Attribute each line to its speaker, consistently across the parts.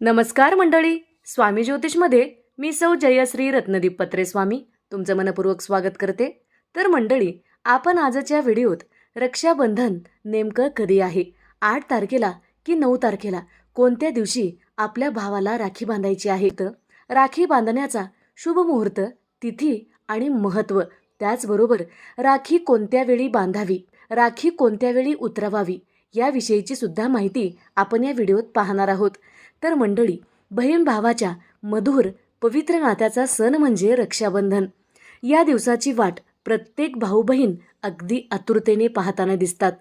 Speaker 1: नमस्कार मंडळी स्वामी ज्योतिषमध्ये मी सौ जयश्री रत्नदीप पत्रे स्वामी तुमचं मनपूर्वक स्वागत करते. तर मंडळी आपण आजच्या व्हिडिओत रक्षाबंधन नेमकं कधी आहे? आठ तारखेला की नऊ तारखेला? कोणत्या दिवशी आपल्या भावाला राखी बांधायची आहे? तर राखी बांधण्याचा शुभ मुहूर्त तिथी आणि महत्त्व त्याचबरोबर राखी कोणत्या वेळी बांधावी? राखी कोणत्या वेळी उतरवावी? याविषयीची सुद्धा माहिती आपण या व्हिडिओत पाहणार आहोत. तर मंडळी बहीण भावाच्या मधुर पवित्र नात्याचा सण म्हणजे रक्षाबंधन. या दिवसाची वाट प्रत्येक भाऊ बहीण अगदी आतुरतेने पाहताना दिसतात.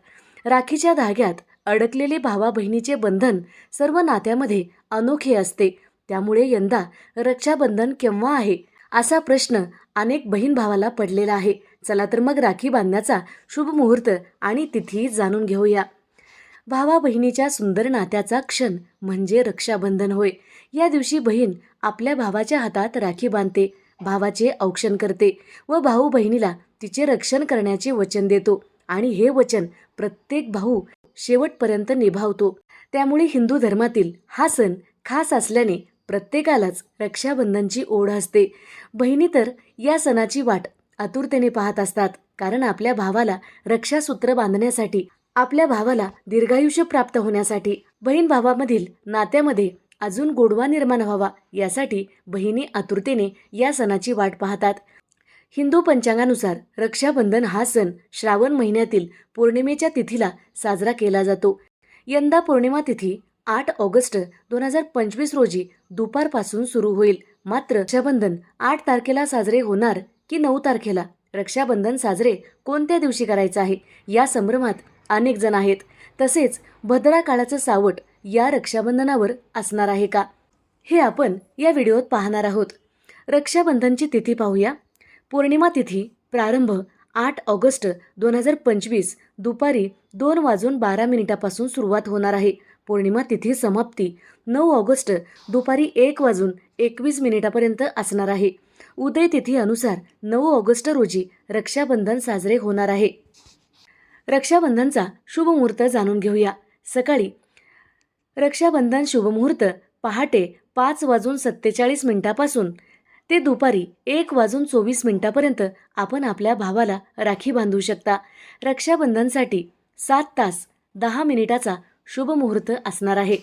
Speaker 1: राखीच्या धाग्यात अडकलेले भावा बहिणीचे बंधन सर्व नात्यामध्ये अनोखे असते. त्यामुळे यंदा रक्षाबंधन केव्हा आहे असा प्रश्न अनेक बहीण भावाला पडलेला आहे. चला तर मग राखी बांधण्याचा शुभ मुहूर्त आणि तिथी जाणून घेऊया. भावा बहिणीच्या सुंदर नात्याचा क्षण म्हणजे रक्षाबंधन होय. या दिवशी बहीण आपल्या भावाच्या हातात राखी बांधते भावाचे औक्षण करते व भाऊ बहिणीला तिचे रक्षण करण्याचे वचन देतो आणि हे वचन प्रत्येक भाऊ शेवटपर्यंत निभावतो. त्यामुळे हिंदू धर्मातील हा सण खास असल्याने प्रत्येकालाच रक्षाबंधनची ओढ असते. बहिणी तर या सणाची वाट आतुरतेने पाहत असतात कारण आपल्या भावाला रक्षासूत्र बांधण्यासाठी आपल्या भावाला दीर्घायुष्य प्राप्त होण्यासाठी बहीण भावामधील नात्यामध्ये अजून गोडवा निर्माण व्हावा यासाठी बहिणी आतुरतेने या सणाची वाट पाहतात. हिंदू पंचांगानुसार रक्षाबंधन हा सण श्रावण महिन्यातील पौर्णिमेच्या तिथीला साजरा केला जातो. यंदा पौर्णिमा तिथी आठ ऑगस्ट दोन हजार पंचवीस रोजी दुपारपासून सुरू होईल. मात्र रक्षाबंधन आठ तारखेला साजरे होणार की नऊ तारखेला? रक्षाबंधन साजरे कोणत्या दिवशी करायचं आहे? या संभ्रमात अनेक जण आहेत. तसेच भद्रा काळाचं सावट या रक्षाबंधनावर असणार आहे का? हे आपण या व्हिडिओत पाहणार आहोत. रक्षाबंधनची तिथी पाहूया. पौर्णिमा तिथी प्रारंभ आठ ऑगस्ट दोन हजार पंचवीस दुपारी दोन वाजून बारा मिनिटापासून सुरुवात होणार आहे. पौर्णिमा तिथी समाप्ती नऊ ऑगस्ट दुपारी एक वाजून एकवीस मिनिटापर्यंत असणार आहे. उदय तिथी अनुसार नऊ ऑगस्ट रोजी रक्षाबंधन साजरे होणार आहे. रक्षाबंधनचा शुभमुहूर्त जाणून घेऊया. सकाळी रक्षाबंधन शुभमुहूर्त पहाटे पाच वाजून सत्तेचाळीस मिनिटापासून ते दुपारी एक वाजून चोवीस मिनिटापर्यंत आपण आपल्या भावाला राखी बांधू शकता. रक्षाबंधनसाठी सात तास दहा मिनिटाचा शुभमुहूर्त असणार आहे.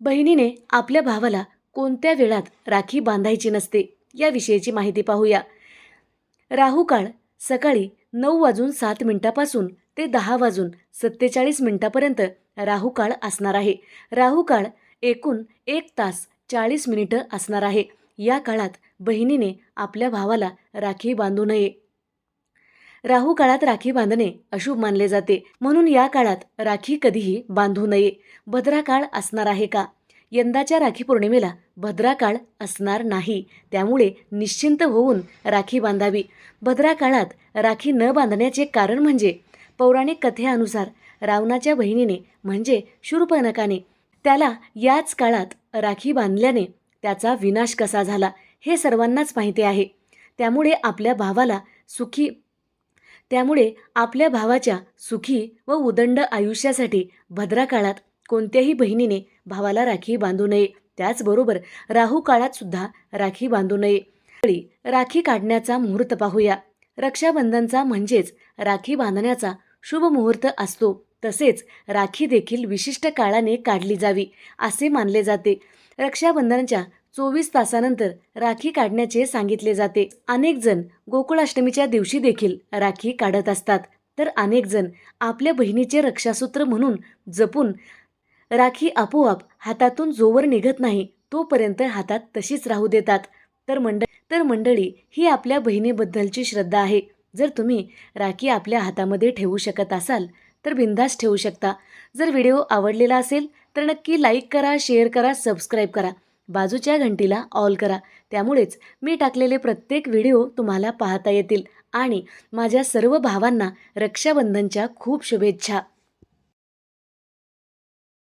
Speaker 1: बहिणीने आपल्या भावाला कोणत्या वेळात राखी बांधायची नसते याविषयीची माहिती पाहूया. राहू काळ सकाळी नऊ वाजून सात मिनिटापासून ते दहा वाजून सत्तेचाळीस मिनिटापर्यंत राहुकाळ असणार आहे. राहू काळ एकूण एक तास चाळीस मिनिटं असणार आहे. या काळात बहिणीने आपल्या भावाला राखी बांधू नये. राहू काळात राखी बांधणे अशुभ मानले जाते. म्हणून या काळात राखी कधीही बांधू नये. भद्रा काळ असणार आहे का? यंदाच्या राखी पौर्णिमेला भद्रा काळ असणार नाही. त्यामुळे निश्चिंत होऊन राखी बांधावी. भद्रा काळात राखी न बांधण्याचे कारण म्हणजे पौराणिक कथेनुसार रावणाच्या बहिणीने म्हणजे शूर्पणखाने त्याला याच काळात राखी बांधल्याने त्याचा विनाश कसा झाला हे सर्वांनाच माहिती आहे. त्यामुळे आपल्या भावाला सुखी त्यामुळे आपल्या भावाच्या सुखी व उदंड आयुष्यासाठी भद्रा काळात कोणत्याही बहिणीने भावाला राखी बांधू नये. त्याचबरोबर राहू काळात सुद्धा राखी बांधू नये. तरी राखी काढण्याचा मुहूर्त पाहूया. रक्षाबंधनचा म्हणजेच राखी बांधण्याचा शुभ मुहूर्त असतो. तसेच राखी देखील विशिष्ट काळाने काढली जावी असे मानले जाते. रक्षाबंधनाच्या चोवीस तासानंतर राखी काढण्याचे सांगितले जाते. अनेक जण गोकुळाष्टमीच्या दिवशी देखील राखी काढत असतात. तर अनेक जण आपल्या बहिणीचे रक्षासूत्र म्हणून जपून राखी आपोआप हातातून जोवर निघत नाही तोपर्यंत हातात तशीच राहू देतात. तर मंड तर मंडळी ही आपल्या बहिणीबद्दलची श्रद्धा आहे. जर तुम्ही राखी आपल्या हातामध्ये ठेवू शकत असाल तर बिंदास ठेवू शकता. जर व्हिडिओ आवडलेला असेल तर नक्की लाईक करा शेअर करा सबस्क्राईब करा. बाजूच्या घंटीला ऑल करा. त्यामुळेच मी टाकलेले प्रत्येक व्हिडिओ तुम्हाला पाहता येतील. आणि माझ्या सर्व भावांना रक्षाबंधनच्या खूप शुभेच्छा.